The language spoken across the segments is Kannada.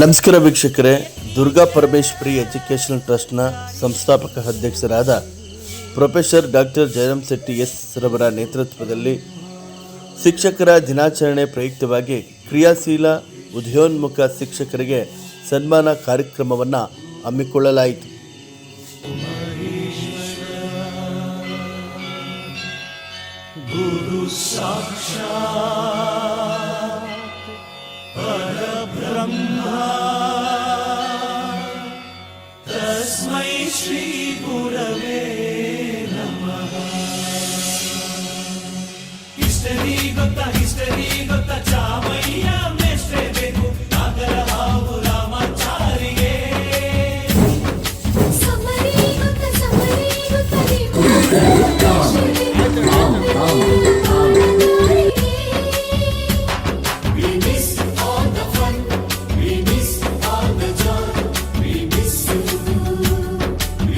ನಮಸ್ಕಾರ ವೀಕ್ಷಕರೇ, ದುರ್ಗಾ ಪರಮೇಶ್ವರಿ ಎಜುಕೇಷನಲ್ ಟ್ರಸ್ಟ್ನ ಸಂಸ್ಥಾಪಕ ಅಧ್ಯಕ್ಷರಾದ professor doctor Jayaram Shetty S ರವರ ನೇತೃತ್ವದಲ್ಲಿ ಶಿಕ್ಷಕರ ದಿನಾಚರಣೆ ಪ್ರಯುಕ್ತವಾಗಿ ಕ್ರಿಯಾಶೀಲ, ಉದಯೋನ್ಮುಖ ಶಿಕ್ಷಕರಿಗೆ ಸನ್ಮಾನ ಕಾರ್ಯಕ್ರಮವನ್ನು ಹಮ್ಮಿಕೊಳ್ಳಲಾಯಿತು. ब्रह्मा तस्मै श्रीगुरवे नमः हिस्टरी गोता हिस्टरी गोता चामय्या मेस्टे बेगु नागर हावु रामाचारिये समरी गोता समरी गोता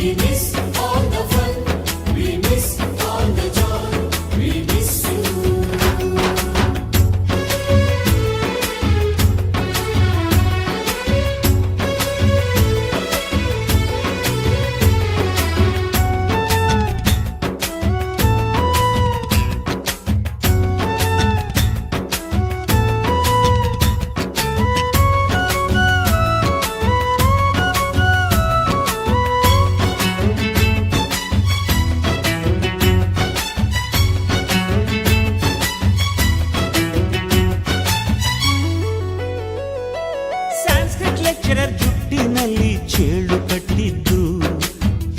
Feliz. ಲೆಕ್ಚರರ್ ಜುಟ್ಟಿನಲ್ಲಿ ಚೇಳು ಕಟ್ಟಿದ್ದು.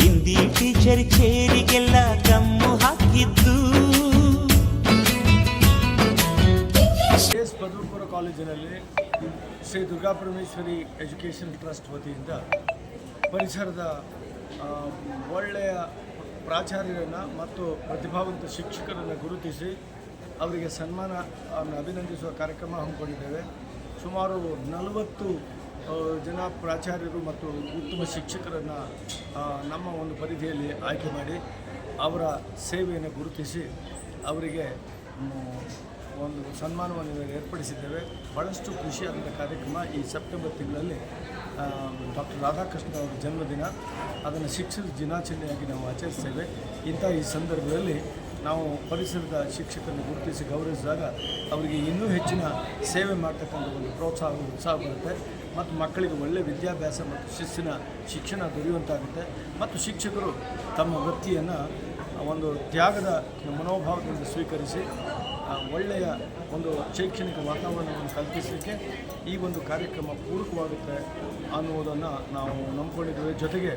ಹಿಂದಿ ಟೀಚರ್ ಚೇರಿಗೆಲ್ಲ ಕಮ್ಮು ಹಾಕಿದ್ದು. ಎಸ್ ಪದವಿಪುರ ಕಾಲೇಜಿನಲ್ಲಿ ಶ್ರೀ ದುರ್ಗಾ ಪರಮೇಶ್ವರಿ ಎಜುಕೇಷನ್ ಟ್ರಸ್ಟ್ ವತಿಯಿಂದ ಪರಿಸರದ ಒಳ್ಳೆಯ ಪ್ರಾಚಾರ್ಯರನ್ನು ಮತ್ತು ಪ್ರತಿಭಾವಂತ ಶಿಕ್ಷಕರನ್ನು ಗುರುತಿಸಿ ಅವರಿಗೆ ಸನ್ಮಾನ ಅಭಿನಂದಿಸುವ ಕಾರ್ಯಕ್ರಮ ಹಮ್ಮಿಕೊಂಡಿದ್ದೇವೆ. ಸುಮಾರು ನಲವತ್ತು ಜನ ಪ್ರಾಚಾರ್ಯರು ಮತ್ತು ಉತ್ತಮ ಶಿಕ್ಷಕರನ್ನು ನಮ್ಮ ಒಂದು ಪರಿಧಿಯಲ್ಲಿ ಆಯ್ಕೆ ಮಾಡಿ ಅವರ ಸೇವೆಯನ್ನು ಗುರುತಿಸಿ ಅವರಿಗೆ ಒಂದು ಸನ್ಮಾನವನ್ನು ಏರ್ಪಡಿಸಿದ್ದೇವೆ. ಭಾಳಷ್ಟು ಖುಷಿಯಾದಂಥ ಕಾರ್ಯಕ್ರಮ ಈ ಸೆಪ್ಟೆಂಬರ್ ತಿಂಗಳಲ್ಲಿ ಡಾಕ್ಟರ್ ರಾಧಾಕೃಷ್ಣ ಅವರ ಜನ್ಮದಿನ. ಅದನ್ನು ಶಿಕ್ಷಕ ದಿನಾಚರಣೆಯಾಗಿ ನಾವು ಆಚರಿಸ್ತೇವೆ. ಇಂಥ ಈ ಸಂದರ್ಭದಲ್ಲಿ ನಾವು ಪರಿಸರದ ಶಿಕ್ಷಕರನ್ನು ಗುರುತಿಸಿ ಗೌರವಿಸಿದಾಗ ಅವರಿಗೆ ಇನ್ನೂ ಹೆಚ್ಚಿನ ಸೇವೆ ಮಾಡ್ತಕ್ಕಂಥ ಒಂದು ಪ್ರೋತ್ಸಾಹ, ಉತ್ಸಾಹ ಬರುತ್ತೆ. ಮತ್ತು ಮಕ್ಕಳಿಗೆ ಒಳ್ಳೆಯ ವಿದ್ಯಾಭ್ಯಾಸ ಮತ್ತು ಶಿಸ್ಸಿನ ಶಿಕ್ಷಣ ದೊರೆಯುವಂತಾಗುತ್ತೆ. ಮತ್ತು ಶಿಕ್ಷಕರು ತಮ್ಮ ವೃತ್ತಿಯನ್ನು ಒಂದು ತ್ಯಾಗದ ಮನೋಭಾವದಿಂದ ಸ್ವೀಕರಿಸಿ ಒಳ್ಳೆಯ ಒಂದು ಶೈಕ್ಷಣಿಕ ವಾತಾವರಣವನ್ನು ಕಲ್ಪಿಸಲಿಕ್ಕೆ ಈ ಒಂದು ಕಾರ್ಯಕ್ರಮ ಪೂರಕವಾಗುತ್ತೆ ಅನ್ನುವುದನ್ನು ನಾವು ನಂಬಿಕೊಂಡಿದ್ದೇವೆ. ಜೊತೆಗೆ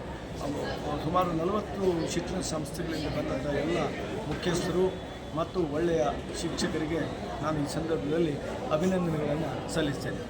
ಸುಮಾರು ನಲವತ್ತು ಶಿಕ್ಷಣ ಸಂಸ್ಥೆಗಳಿಂದ ಬಂದಂಥ ಎಲ್ಲ ಮುಖ್ಯಸ್ಥರು ಮತ್ತು ಒಳ್ಳೆಯ ಶಿಕ್ಷಕರಿಗೆ ನಾನು ಈ ಸಂದರ್ಭದಲ್ಲಿ ಅಭಿನಂದನೆಗಳನ್ನು ಸಲ್ಲಿಸ್ತೇನೆ.